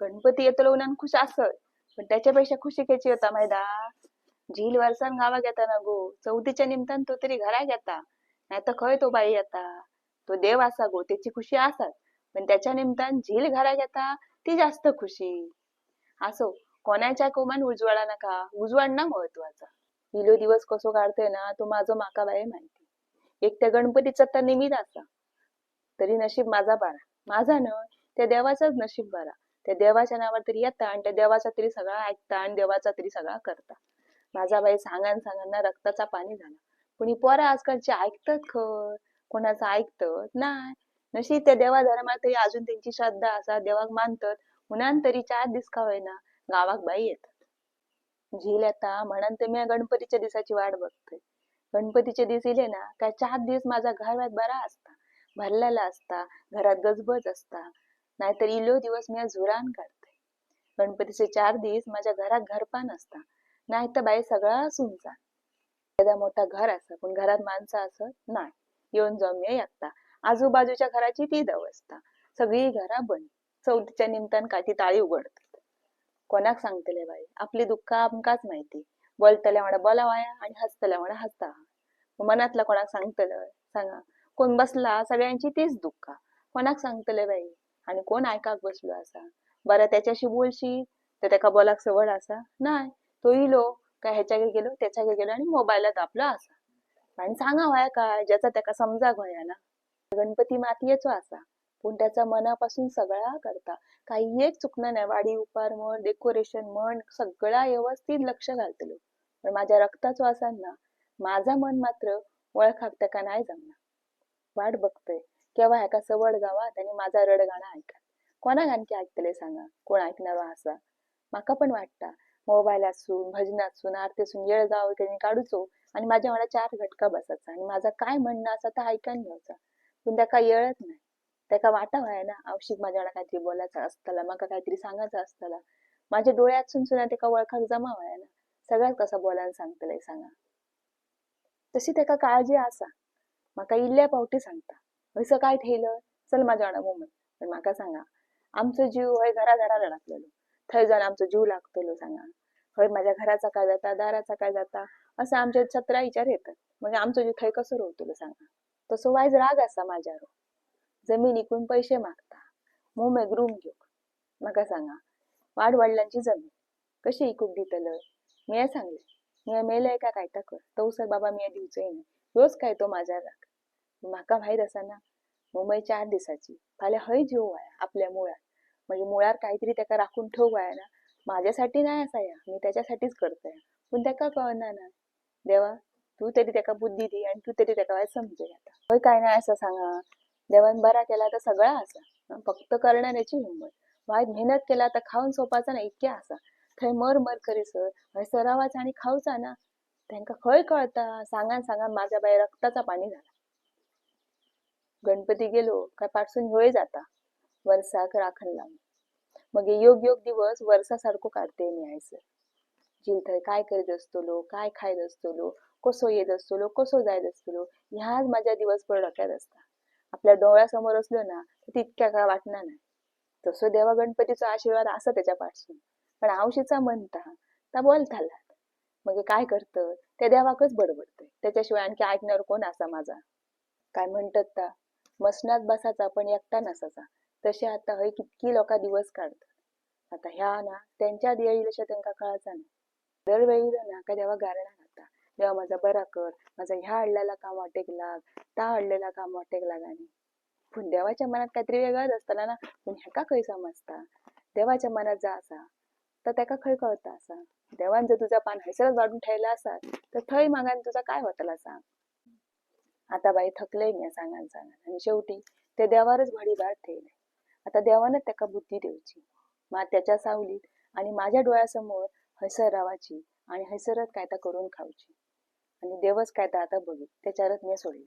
गणपती येतो येतलो खुश असत. पण त्याच्यापेक्षा खुशी खेची होता मैदा. झील वर्सान गावा घेता ना गो. चौथीच्या निमतान तो तरी घरा घेता नाही तर खंय तो बाई येता? तो देव असा गो. त्याची खुशी असत. पण त्याच्या निमतान झील घरा घेता ती जास्त खुशी. असो कोणाच्या कोमान उजवाडा नका. उजवाड ना महत्त्वाचा. इलो दिवस कसो काढतोय ना तो माझो माका बाई माहिती. एक त्या गणपतीचा तर निमित्त असा. तरी नशीब माझा बारा. माझा न त्या देवाचाच नशीब बारा. त्या देवाच्या नावावर तरी येता आणि त्या देवाचा तरी सगळा ऐकता आणि देवाचा तरी सगळा करता. माझा बाई सांगान सांगांना रक्ताचा पाणी झाला. पण ही पोरं आजकालची ऐकतात खर? कोणाचं ऐकतं नाही. नशीब त्या देवा धर्मात तरी अजून त्यांची श्रद्धा असा देवाक मानतात. म्हणून तरी चार दिस का होईना गावाक बाई येतात. झील येता म्हणून तर मी गणपतीच्या दिसाची वाट बघतोय. गणपतीचे दिवस इले ना काय चार दिवस माझा घर बरा असता भरलेला असता घरात गजबज असता नाहीतर इलो दिवस मी झुरान काढते. गणपतीचे चार दिवस माझ्या घरात घरपान असता नाही तर बाई सगळा सुनचा एखादा मोठा घर असं पण घरात माणसं असत नाही येऊन जाऊन मी एकता आजूबाजूच्या घराची ती अवस्था सगळी घरा बंद चौथीच्या निमतान काठी ती ताळी उघडतात. कोणाक सांगतले बाई आपली दुःख आमकाच माहिती बोलतल्या म्हणा बोलावाया आणि हसतल्या म्हणा हसता मनातला कोणाक सांगतलं सांगा. कोण बसला सगळ्यांची तीच दुःख. कोणाक सांगतले बाई? आणि कोण ऐकाक बसलो असा बरं त्याच्याशी बोलशी तर त्याका बोलाक सवड असा नाही तो इलो काय ह्याच्याकडे गेलो त्याच्याकडे गेलो आणि मोबाईलात आपला असा आणि सांगा व्हाय काय? ज्याचा त्याका समजा व्हाया ना गणपती मातीयेचो असा पण त्याचा मनापासून सगळा करता. काही एक चुकणं नाही. वाडी उपार म्हण डेकोरेशन म्हण सगळा व्यवस्थित लक्ष घालतलो. पण माझ्या रक्ताचो असा ना माझा मन मात्र वळखागता त्याका नाही जमणार. वाट बघतोय. केव्हा ह्याका सवड गावात आणि माझा रडगाणा ऐका कोणाक आणखी ऐकतले सांगा? कोण ऐकणार असा? माका पण वाटता. मोबाईल असून भजनातसून आरतीसून येळ गाव काढूचो आणि माझ्या मला चार घटका बसायचा आणि माझा काय म्हणणं असा तर ऐकायला घ्यायचा पण त्याका येळत नाही. त्याका वाटा व्हाय ना? आवश्यक माझ्याकडे काहीतरी बोलायचं असताला माका काहीतरी सांगायचं असताला. माझ्या डोळ्यातसून सुद्धा त्याका वळखाक जमा व्हाय ना? सगळ्यात कसा बोलायला सांगतलंय सांगा? तशी त्याका काळजी आसा. म्हाका इल्ल्या पावटी सांगता. असं काय थेयलं चल माझ्या वांगडा मुंबय पण म्हाका सांगा आमचो जीव हय घरा घरा लागलेलो थंय जाऊन आमचो जीव लागतलो सांगा. हय माझ्या घराचा काय जाता? दाराचा काय जाता? असं आमच्या सतरा विचार येतात. म्हणजे आमचो जीव थंय कसं रोवतलो सांगा. तसो वायज राग आसा माझ्यावर. जमीन इकून पैसे मागता. मोमे ग्रूम घेवंक म्हाका सांगा वाड वडिलांची जमीन कशी इकूक दितलं मी सांगले. मी मेलय का कायता कर. सर बाबा मी दिवचोय नाही रोज काय तो माझ्या राग? म्हाका माहीत असा ना मुंबई चार दिसाची फाल्या हय जीव वाया आपल्या मुळात. म्हणजे मुळात काहीतरी त्याका राखून ठेव वाया ना. माझ्यासाठी नाही असा या. मी त्याच्यासाठीच करतोय. पण त्याका कळना ना. देवा तू तरी त्याका बुद्धी दे आणि तू तरी त्याका समजे आता. होय काय नाही असं सांगा. देवान बरा केला तर सगळा असा. फक्त फक्त करणाऱ्याची हिंमत. वाईट मेहनत केला तर खाऊन सोपाचा ना इतक्या असा. थंय मर मर करीसर हय सरावाच आणि खाऊचा ना त्यांका खय कळता? सांगान सांगान माझ्या बाई रक्ताचा पाणी झाला. गणपती गेलो काय पाठसून होय जाता? वर्षाक राखण लावन. मग योग योग दिवस वर्षासारखं काढते मी आयसर जिल थंय काय करीत असतलो काय खायत असतलो कसो येत असतलो कसो जायत असतलो ह्याच माझ्या दिवसभर डोक्यात असता. आपल्या डोळ्यासमोर असलो ना तर तितक्या काय वाटणार नाही. तसं देवा गणपतीचा आशीर्वाद असा त्याच्या पाठसून. पण आवशीचा म्हणता ता बोलतालात मग काय करत? त्या देवाकच बडबडतंय. त्याच्याशिवाय आणखी ऐकणार कोण असा माझा? काय म्हणतात ता? मसनात बसाचा पण एकटा नसाचा तसे आता हय कितकी लोका दिवस काढतात. आता ह्या ना त्यांच्या येईल त्यांना कळायचा नाही दरवेळी ना काय देवा गारणा घालता देवा माझा बरा कर. माझा ह्या अडलेला काम वाटेक लाग. त्या अडलेला काम वाटेक लागानी पण देवाच्या मनात काहीतरी वेगळंच असताना ना पण ह्याका खंय समजता? देवाच्या मनात जा असा. तर त्याका खंय कळता सांग देवान जर तुझा पान हयसरच वाढून ठेवला असा तर थंय मागान तुझा काय होतला सांग? आता बाई थकले मी सांगान सांगान आणि शेवटी ते देवारच भडीभार ठेवले आता देवानच त्याका बुद्धी देऊची मात त्याच्या सावलीत आणि माझ्या डोळ्यासमोर हयसर रावाची आणि हयसरच काय तर करून खावची आणि देवच काय तर आता बघित त्याच्यावरच मी सोडले